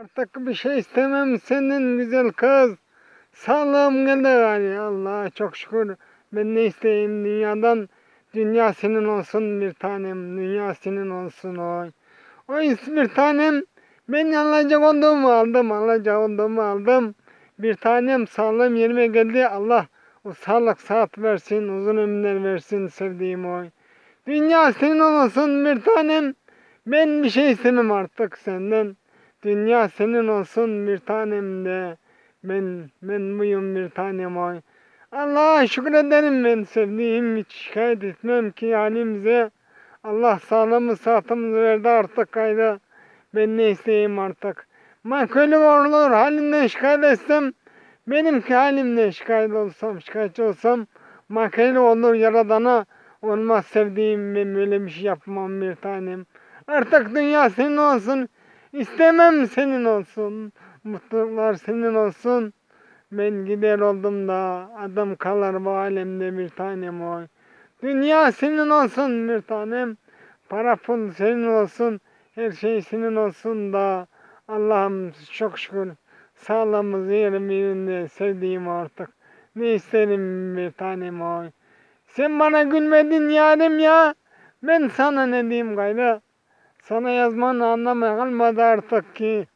Artık bir şey istemem senin güzel kız. Sağlığım geldi gari. Allah çok şükür. Ben ne isteyeyim dünyadan? Dünya senin olsun bir tanem. Dünya senin olsun oy. Oy bir tanem. Ben alacak olduğumu aldım. Alacak olduğumu aldım. Bir tanem sağlığım yerime geldi. Allah o sağlık saat versin. Uzun ömürler versin sevdiğim oy. Dünya senin olsun bir tanem. Ben bir şey istemem artık senden. Dünya senin olsun bir tanem de. Ben, ben buyum bir tanem oy. Allah'a şükür ederim ben sevdiğim hiç şikayet etmem ki halimize. Allah sağlığımı saatimizi verdi artık kayda. Ben ne isteyeyim artık. Makulüm olur halimden şikayet etsem. Benimki halimden şikayet olsam, şikayetçi olsam. Makulü olur yaradana. Olmaz sevdiğim ben böyle bir şey yapmam bir tanem. Artık dünya senin olsun. İstemem senin olsun. Mutluluklar senin olsun. Ben gider oldum da adam kalır bu alemde bir tanem oy. Dünya senin olsun bir tanem. Para pul senin olsun. Her şey senin olsun da Allah'ım çok şükür sağlığımız yerim yerinde sevdiğim artık. Ne isterim bir tanem oy. Sen bana gülmedin yarim ya. Ben sana ne diyeyim gayrı. Sana yazmanı anlamaya kalmadı artık ki.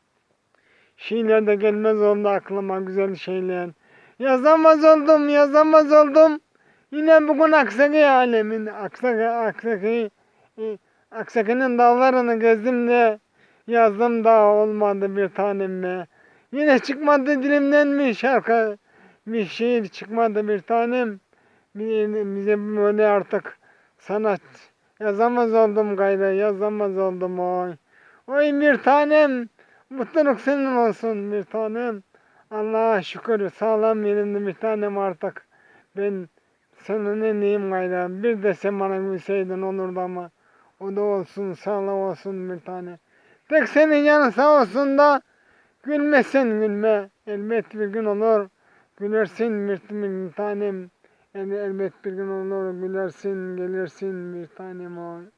Şeyler de gelmez oldu aklıma güzel şeyler. Yazamaz oldum, yazamaz oldum. Yine bugün Aksaki alemin, Aksaki, Aksaki, e, Aksaki'nin dağlarını gezdim de yazdım da olmadı bir tanem be. Yine çıkmadı dilimden bir şarkı, bir şiir çıkmadı bir tanem. Bize böyle artık sanat yazamaz oldum gayrı, yazamaz oldum oy. Oy bir tanem, mutluluk senin olsun bir tanem. Allah'a şükür sağlam yerinde bir tanem artık. Ben sana ne diyeyim gayrı, bir de sen bana gülseydin olurdu ama. O da olsun, sağlam olsun bir tane. Tek senin yanın sağ olsun da gülmesen gülme. Elbet bir gün olur. Gülersin bir tanem. El, elbet bir gün olur. Gülersin, gelirsin bir tanem o.